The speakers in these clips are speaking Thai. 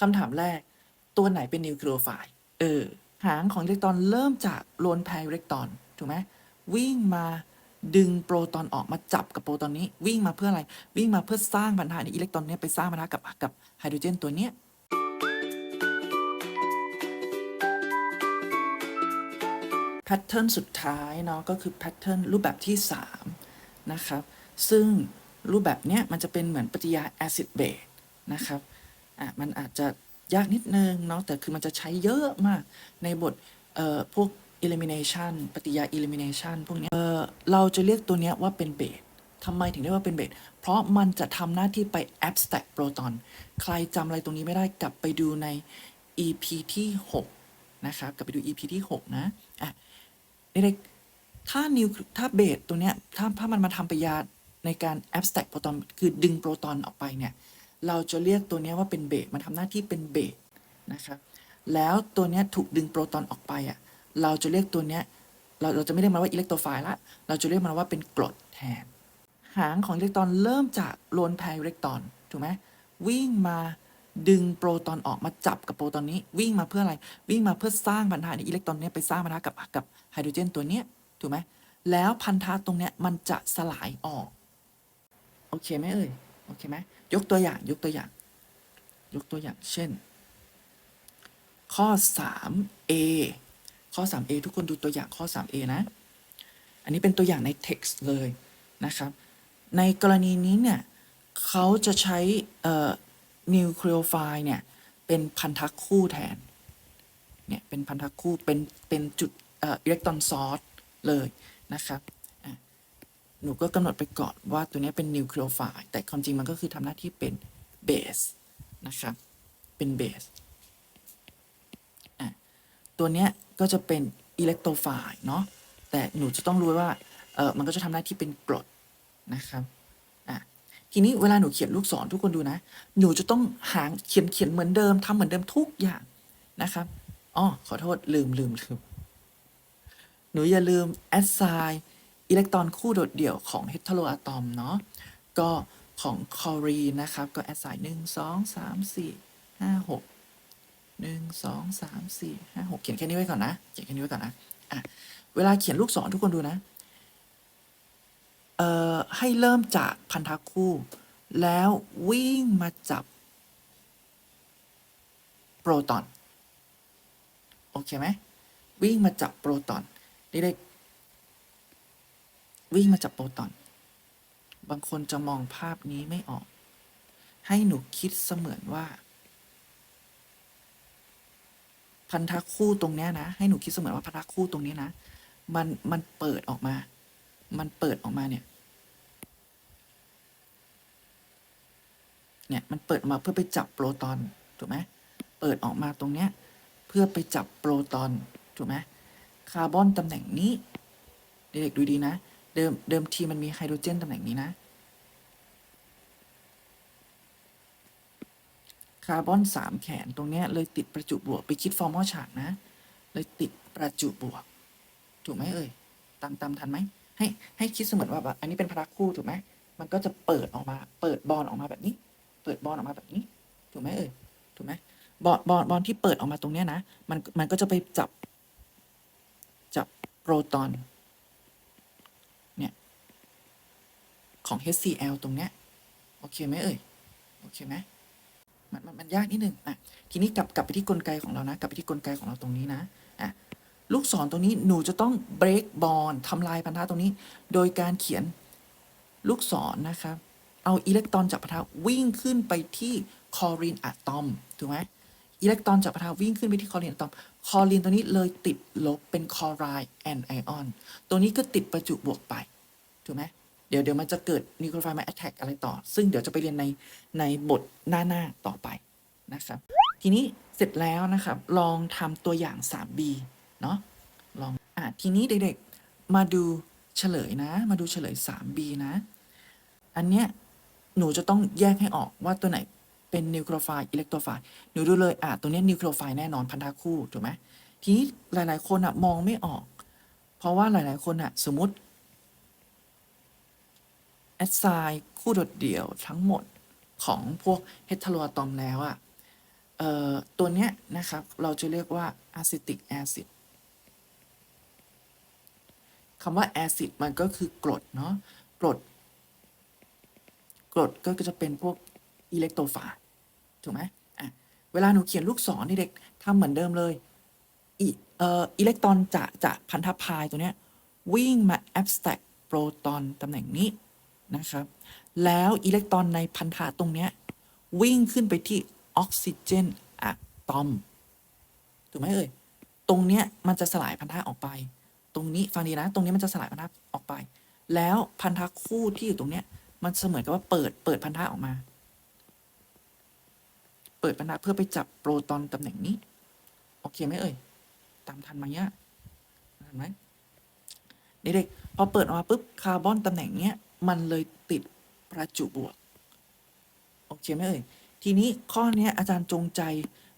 คำถามแรก ตัวไหนเป็นนิวเคลียร์ไฟล์เออ หางของอิเล็กตรอนเริ่มจากโลนแพรอิเล็กตรอนถูกไหมวิ่งมาดึงโปรตอนออกมาจับกับโปรตอนนี้ วิ่งมาเพื่ออะไร วิ่งมาเพื่อสร้างพันธะในอิเล็กตรอนเนี้ยไปสร้างพันธะกับกับไฮโดรเจนตัวเนี้ยแพทเทิร์นสุดท้ายเนาะก็คือแพทเทิร์นรูปแบบที่ 3 นะครับ ซึ่งรูปแบบเนี้ยมันจะเป็นเหมือนปฏิกิริยาแอซิดเบสนะครับ อะมันอาจจะยากนิดนึงเนาะแต่คือมันจะใช้เยอะมากในบทเอ่อพวก elimination ปฏิยา elimination พวกเนี้ยเออเราจะเรียกตัวเนี้ยว่าเป็นเบสทำไมถึงเรียกว่าเป็นเบสเพราะมันจะทำหน้าที่ไป abstract proton ใครจำอะไรตรงนี้ไม่ได้กลับไปดูใน EP ที่ 6 นะครับ กลับไปดู EP ที่ 6 นะ อะเด็กถ้านิวถ้าเบสตัวเนี้ยถ้าถ้ามันมาทำปฏิยาในการ abstract โปรตอนคือดึงโปรตอนออกไปเนี่ย เราจะเรียกตัวนี้ว่าเป็นเบสมันทำหน้าที่เป็นเบสนะครับแล้วตัวนี้ถูกดึงโปรตอนออกไปอะเราจะเรียกตัวนี้เราเราจะไม่เรียกมันว่าอิเล็กโทรไฟล์ละ เราจะเรียกมันว่าเป็นกรดแทน หางของอิเล็กตรอนเริ่มจากโลนแพรอิเล็กตรอนถูกไหมวิ่งมาดึงโปรตอนออกมาจับกับโปรตอนนี้ วิ่งมาเพื่ออะไร วิ่งมาเพื่อสร้างพันธะในอิเล็กตรอนนี้ไปสร้างพันธะกับกับไฮโดรเจนตัวเนี้ยถูกไหมแล้วพันธะตรงเนี้ยมันจะสลายออก โอเคไหมเอ่ย โอเคไหมยกตัวอย่างยกตัวอย่าง ยกตัวอย่างเช่น ข้อ 3a ข้อ 3a ทุกคนดูตัวอย่างข้อ 3a นะ อันนี้เป็นตัวอย่างใน text เลยนะครับ ในกรณีนี้เนี่ยเขาจะใช้นิวเคลียร์ไฟล์เนี่ยเป็นพันธะคู่แทน เนี่ยเป็นพันธะคู่เป็นเป็นจุดอิเล็กตรอนซอร์สเลยนะครับ หนูก็กำหนดไปก่อนว่าตัวนี้เป็นนิวเคลียร์ไฟล์แต่ความจริงมันก็คือทำหน้าที่เป็นเบสนะครับ เป็นเบสอะตัวเนี้ยก็จะเป็นอิเล็กโทรไฟล์เนาะแต่หนูจะต้องรู้ว่าเออมันก็จะทำหน้าที่เป็นกรดนะครับอะทีนี้เวลาหนูเขียนลูกศรทุกคนดูนะ หนูจะต้องหางเขียนเขียนเหมือนเดิมทำเหมือนเดิมทุกอย่างนะครับอ๋อขอโทษลืมลืมลืมหนูอย่าลืม assign อิเล็กตรอนคู่โดดเดี่ยวของ heteroatom เนาะก็ของคอรีนะครับ ก็ assign หนึ่งสองสามสี่ห้าหกหนึ่งสองสามสี่ห้าหกเขียนแค่นี้ไว้ก่อนนะ เขียนแค่นี้ไว้ก่อนนะอะเวลาเขียนลูกศรทุกคนดูนะ เอ่อ ให้เริ่มจากพันธะคู่ แล้ววิ่งมาจับ โปรตอน โอเคไหม วิ่งมาจับโปรตอนเด็กๆ วิ่งมาจับโปรตอน บางคนจะมองภาพนี้ไม่ออก ให้หนูคิดเสมือนว่า พันธะคู่ตรงเนี้ยนะ ให้หนูคิดเสมือนว่าพันธะคู่ตรงนี้นะ มันมันเปิดออกมา มันเปิดออกมาเนี่ย เนี่ยมันเปิดออกมาเพื่อไปจับโปรตอนถูกไหมเปิดออกมาตรงเนี้ยเพื่อไปจับโปรตอนถูกไหมคาร์บอนตำแหน่งนี้ เด็กๆดูดีนะ เดิมเดิมทีมันมีไฮโดรเจนตำแหน่งนี้นะ คาร์บอนสามแขนตรงเนี้ยเลยติดประจุบวก ไปคิดฟอร์มอลฉากนะ เลยติดประจุบวก ถูกไหมเอ่ย ตามตามทันไหม ให้ให้คิดเสมือนว่าแบบอันนี้เป็นพลักคู่ถูกไหม มันก็จะเปิดออกมา เปิดบอลออกมาแบบนี้ เปิดบอลออกมาแบบนี้ ถูกไหมเอ่ย ถูกไหมบอลบอลบอลที่เปิดออกมาตรงเนี้ยนะ มันมันก็จะไปจับจับโปรตอน เนี่ย ของ HCl ตรงเนี้ยโอเคไหมเอ่ยโอเคไหมมันมันมันยากนิดนึงอะทีนี้กลับกลับไปที่กลไกของเรานะ กลับไปที่กลไกของเราตรงนี้นะอะลูกศรตรงนี้หนูจะต้อง break bond ทำลายพันธะตรงนี้ โดยการเขียนลูกศรนะครับ เอาอิเล็กตรอนจากพันธะวิ่งขึ้นไปที่คอรีนอะตอมถูกไหมอิเล็กตรอนจากพันธะวิ่งขึ้นไปที่คอรีนอะตอม คอรีนตัวนี้เลยติดลบเป็นคอไรด์แอนไอออน ตัวนี้ก็ติดประจุบวกไป ถูกไหม เดี๋ยวเดี๋ยวมันจะเกิดนิวเคลียร์ไฟล์มาแอตแทกอะไรต่อ ซึ่งเดี๋ยวจะไปเรียนในในบทหน้าหน้าต่อไปนะครับ ทีนี้เสร็จแล้วนะครับ ลองทำตัวอย่าง 3B เนาะลองอะทีนี้เด็กๆ มาดูเฉลยนะ มาดูเฉลย 3B นะ อันเนี้ยหนูจะต้องแยกให้ออกว่าตัวไหนเป็นนิวเคลียร์ไฟล์อิเล็กโทรไฟล์หนูดูเลยอะตัวเนี้ยนิวเคลียร์ไฟล์แน่นอนพันธะคู่ถูกไหมทีนี้หลาย ๆ คนอะมองไม่ออก เพราะว่าหลาย ๆ คนอะสมมติ แอดไซน์คู่โดดเดี่ยวทั้งหมดของพวกเฮตโรอะตอมแล้วอะออตัวเนี้ยนะครับ เราจะเรียกว่า acetic acid คำว่า acid มันก็คือกรดเนาะกรด กรดก็จะเป็นพวกอิเล็กโทรฟล์ถูกไหมอะเวลาหนูเขียนลูกศรนี่เด็กทำเหมือนเดิมเลยอิเอ่ออิเล็กตรอนจะจะพันธพายตัวเนี้ยวิ่งมา abstract โปรตอนตำแหน่งนี้ นะครับ แล้วอิเล็กตรอนในพันธะตรงเนี้ยวิ่งขึ้นไปที่ออกซิเจนอะตอม ถูกไหมเอ่ย ตรงเนี้ยมันจะสลายพันธะออกไป ตรงนี้ฟังดีนะ ตรงนี้มันจะสลายพันธะออกไป แล้วพันธะคู่ที่อยู่ตรงเนี้ยมันเสมือนกับว่าเปิดเปิดพันธะออกมา เปิดพันธะเพื่อไปจับโปรตอนตำแหน่งนี้ โอเคไหมเอ่ย ตามทันไหมเนี่ยทันไหมเด็กๆพอเปิดออกมาปุ๊บคาร์บอนตำแหน่งเนี้ย มันเลยติดประจุบวก โอเคไหมเอ่ย ทีนี้ข้อนี้อาจารย์จงใจ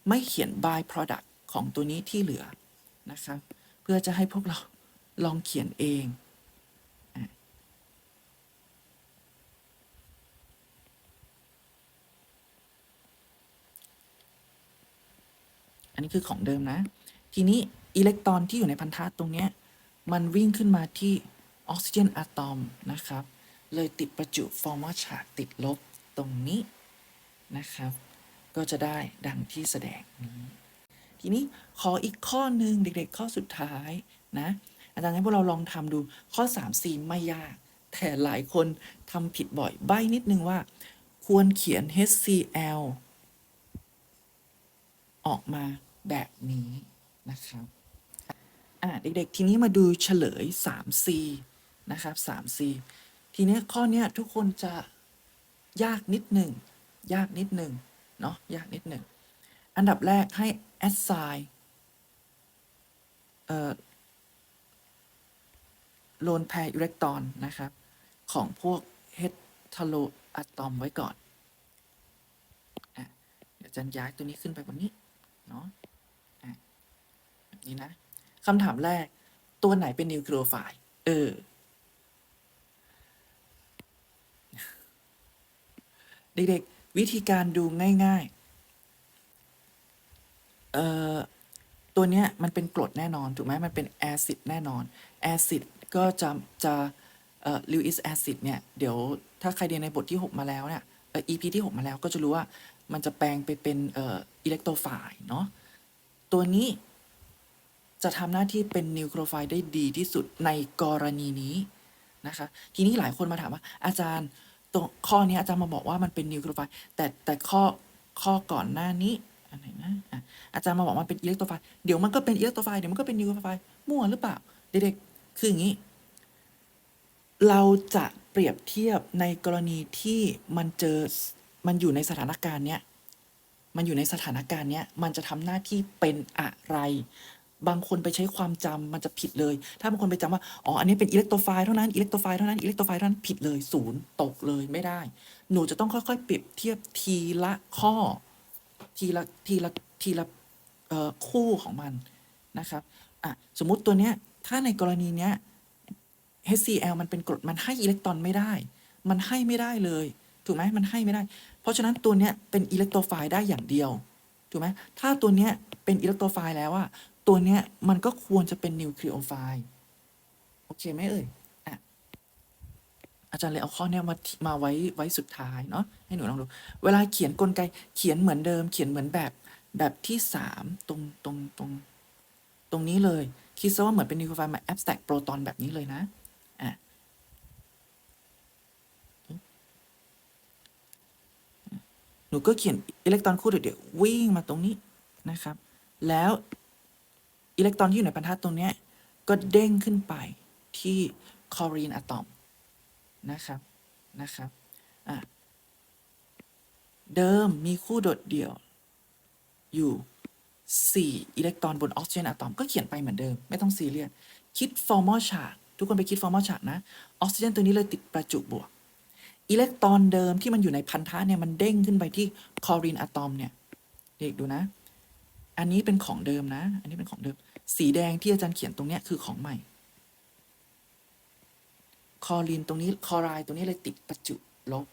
ไม่เขียน by product ของตัวนี้ที่เหลือนะครับ เพื่อจะให้พวกเราลองเขียนเองอันนี้คือของเดิมนะ ทีนี้อิเล็กตรอนที่อยู่ในพันธะตรงนี้ มันวิ่งขึ้นมาที่ออกซิเจนอะตอมนะครับ เลยติดประจุฟอร์มอลชาร์จติดลบตรงนี้นะครับ ก็จะได้ดังที่แสดงนี้ ทีนี้ขออีกข้อหนึ่งเด็กๆ ข้อสุดท้ายนะ อาจารย์ให้พวกเราลองทำดูข้อ 3 4 ไม่ยาก แต่หลายคนทำผิดบ่อย ใบ้นิดนึงว่า ควรเขียน HCl ออกมาแบบนี้นะครับอะเด็กๆ ทีนี้มาดูเฉลย 3C นะครับ 3C ทีนี้ข้อเนี้ยทุกคนจะยากนิดหนึ่งยากนิดหนึ่งเนาะยากนิดหนึ่งอันดับแรกให้ assign เอ่อโลนแพร์อิเล็กตรอนนะครับ ของพวกเฮตโ o อะตอมไว้ก่อนอเดี๋ยวจันย้ายตัวนี้ขึ้นไปบนนี้เนาะะแบบนี้นะคำถามแรกตัวไหนเป็นนิวคลีโอไฟล์เออ เด็กๆ วิธีการดูง่ายๆเอ่อตัวเนี้ยมันเป็นกรดแน่นอน ถูกไหมมันเป็นแอซิดแน่นอนแอซิดก็จะจะเอ่อลิวอิสแอซิดเนี่ย เดี๋ยวถ้าใครเรียนในบทที่ 6 มาแล้วเนี่ยเอ่อ EP ที่ 6 มาแล้วก็จะรู้ว่ามันจะแปลงไปเป็นเอ่ออิเล็กโทรไฟล์เนาะตัวนี้จะทำหน้าที่เป็นนิวโคลีโอไฟล์ได้ดีที่สุดในกรณีนี้นะคะ ทีนี้หลายคนมาถามว่าอาจารย์ ตัวข้อนี้อาจารย์มาบอกว่ามันเป็นนิวคลีโอไฟล์แต่แต่ข้อข้อก่อนหน้านี้อันไหนะอาจารย์มาบอกว่าเป็นอิเล็กโทรไฟล์เดี๋ยวมันก็เป็นอิเล็กโทรไฟล์เดี๋ยวมันก็เป็นนิวคลีโอไฟล์มั่วหรือเปล่า เด็กๆ คืออย่างนี้ เราจะเปรียบเทียบในกรณีที่มันเจอมันอยู่ในสถานการณ์เนี้ยมันอยู่ในสถานการณ์เนี้ยมันจะทำหน้าที่เป็นอะไร บางคนไปใช้ความจำมันจะผิดเลย ถ้าบางคนไปจำว่า อ๋อ อันนี้เป็นอิเล็กโทรไฟล์เท่านั้น อิเล็กโทรไฟล์เท่านั้น อิเล็กโทรไฟล์เท่านั้นผิดเลยศูนย์ตกเลยไม่ได้ หนูจะต้องค่อยๆเปรียบเทียบทีละข้อ ทีละทีละทีละคู่ของมันนะครับอะสมมุติตัวเนี้ย ถ้าในกรณีเนี้ย HCl มันเป็นกรดมันให้อิเล็กตรอนไม่ได้ มันให้ไม่ได้เลย ถูกไหมมันให้ไม่ได้ เพราะฉะนั้นตัวเนี้ยเป็นอิเล็กโทรไฟล์ได้อย่างเดียว ถูกไหมถ้าตัวเนี้ยเป็นอิเล็กโทรไฟล์แล้วอะ ตัวเนี้ยมันก็ควรจะเป็นนิวคลีโอไฟล์โอเคไหมเอ่ยอะอาจารย์เลยเอาข้อเนี้ยมามาไว้ไว้สุดท้ายเนาะให้หนูลองดู เวลาเขียนกลไกเขียนเหมือนเดิม เขียนเหมือนแบบแบบที่สามตรงตรงตรงตรงนี้เลย คิดซะว่าเหมือนเป็นนิวคลีโอไฟล์มา abstract โปรตอนแบบนี้เลยนะอะหนูก็เขียนอิเล็กตรอนคู่เดี่ยววิ่งมาตรงนี้นะครับ แล้ว อิเล็กตรอนที่อยู่ในพันธะตรงนี้ก็เด้งขึ้นไปที่คลอรีนอะตอมนะครับนะครับอะเดิมมีคู่โดดเดี่ยว อยู่ 4 อิเล็กตรอนบนออกซิเจนอะตอมก็เขียนไปเหมือนเดิม ไม่ต้องซีเรียสคิดฟอร์มอลชาร์ตทุกคนไปคิดฟอร์มอลชาร์ตนะออกซิเจนตัวนี้เลยติดประจุบวก อิเล็กตรอนเดิมที่มันอยู่ในพันธะเนี่ยมันเด้งขึ้นไปที่คลอรีนอะตอมเนี่ยเด็กดูนะ อันนี้เป็นของเดิมนะ อันนี้เป็นของเดิม สีแดงที่อาจารย์เขียนตรงเนี้ยคือของใหม่ คอรีนตรงนี้คอรายตรงนี้เลยติดประจุลบ